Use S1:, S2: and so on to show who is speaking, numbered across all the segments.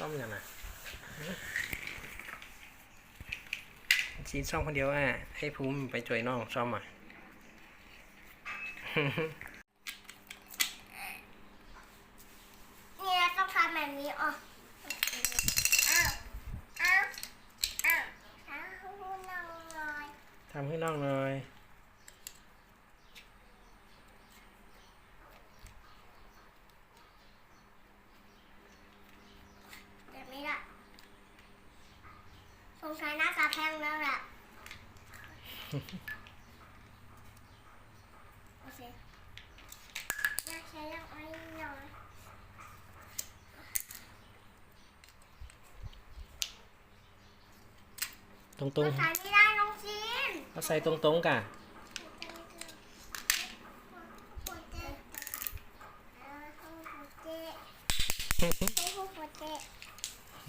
S1: ซ่อมยังไงชีซ่อมคนเดียวอะ ให้ภูมิไปช่วยน้องซ่อมอะ
S2: เนี่ยต้องทำแบบนี้อ๋ออ้าวอ้าวอ้าวอ้าวน้องน้อย
S1: ทำให้น้องหน่อย
S2: แบบนี้ละสงสัยหน้าตาแพงแล้วแหละ โอเคน่าใช้ยังไงหน่อย
S1: ตรง
S2: ภาษาไม่ได้น้องจีน
S1: ๆเอาใส่ตรงๆกะ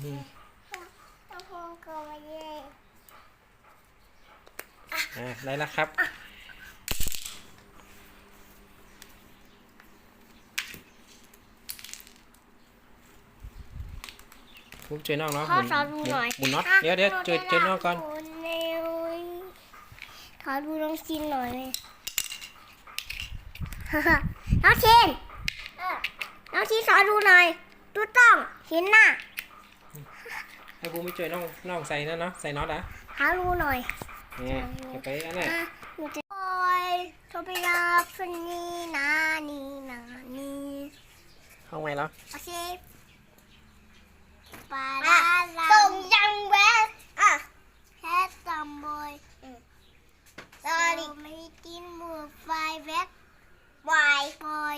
S1: นี่ อะได้แล้วครับภูมิช่วยน้องเนาะ
S2: พ่อ
S1: หมุน
S2: สอนดูหน่อย
S1: หมุนน็อตเดี๋ยวเดี๋ยวช่วยช่วยน้องก่อน
S2: ขอดูน้องจีนหน่อยเลยน้องจีนน้องจีนสอนดูหน่อยดูต้องเห็นหน้า
S1: ให้ภูมิไปช่วยน้องน้องใส่นั่นเนาะใส่น็อตอะ
S2: หาดูหน่อย
S1: เนี่ยจะไปอันนั้น
S2: อะหนูจะโอยโทรไปรับคนนี้นะนี่นะนี่
S1: ห้องไหนแล้ว
S2: โอเคปลาลาลาส่งยังแวะอะแค่ตำบอยตอริไม่กินหมูไฟแวะบอยบอย